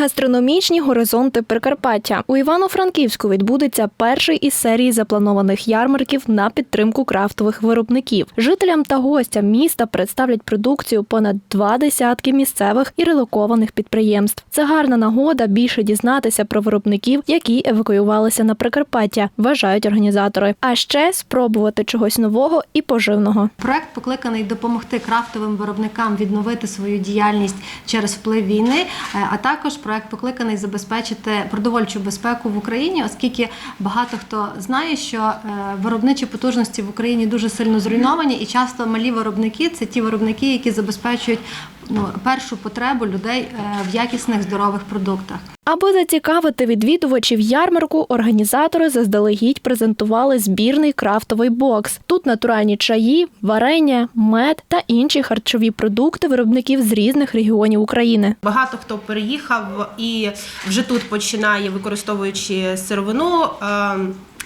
Гастрономічні горизонти Прикарпаття у Івано-Франківську відбудеться перший із серії запланованих ярмарків на підтримку крафтових виробників. Жителям та гостям міста представлять продукцію понад два десятки місцевих і релокованих підприємств. Це гарна нагода більше дізнатися про виробників, які евакуювалися на Прикарпаття, вважають організатори. А ще спробувати чогось нового і поживного. Проект покликаний допомогти крафтовим виробникам відновити свою діяльність через вплив війни. е, А також проект покликаний забезпечити продовольчу безпеку в Україні, оскільки багато хто знає, що е, виробничі потужності в Україні дуже сильно зруйновані, і часто малі виробники це ті виробники, які забезпечують ну, першу потребу людей е, в якісних здорових продуктах. Аби зацікавити відвідувачів ярмарку, організатори заздалегідь презентували збірний крафтовий бокс. Тут натуральні чаї, варення, мед та інші харчові продукти виробників з різних регіонів України. Багато хто переїхав і вже тут починає, використовуючи сировину. е,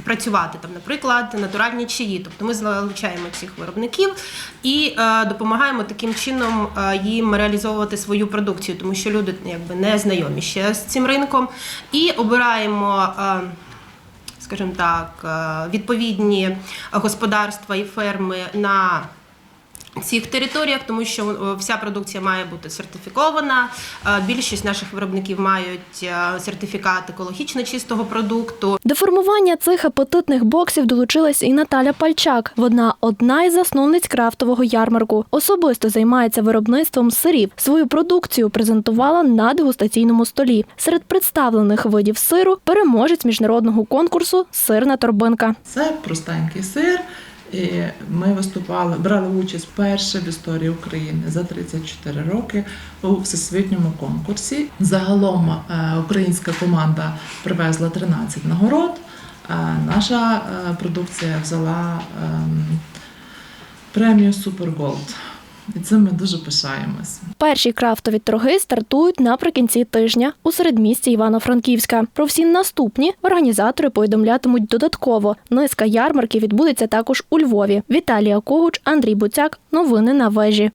Працювати там, наприклад, натуральні чаї. Тобто ми залучаємо цих виробників і е, допомагаємо таким чином е, їм реалізовувати свою продукцію, тому що люди якби не знайомі ще з цим ринком. І обираємо. Е, скажімо так, е, відповідні господарства і ферми на цих територіях, тому що е, вся продукція має бути сертифікована. Е, Більшість наших виробників мають е, сертифікат екологічно чистого продукту. До формування цих апетитних боксів долучилася і Наталя Пальчак. Вона одна із засновниць крафтового ярмарку. Особисто займається виробництвом сирів. Свою продукцію презентувала на дегустаційному столі. Серед представлених видів сиру переможець міжнародного конкурсу Сирна торбинка. Це простенький сир. І ми виступали, брали участь вперше в історії України за 34 роки у всесвітньому конкурсі. Загалом е, українська команда привезла 13 нагород. Наша е, продукція взяла ем, премію Супер Голд. І цим ми дуже пишаємось. Перші крафтові торги стартують наприкінці тижня у середмісті Івано-Франківська. Про всі наступні організатори повідомлятимуть додатково. Низка ярмарків відбудеться також у Львові. Віталія Когуч, Андрій Буцяк. Новини на вежі.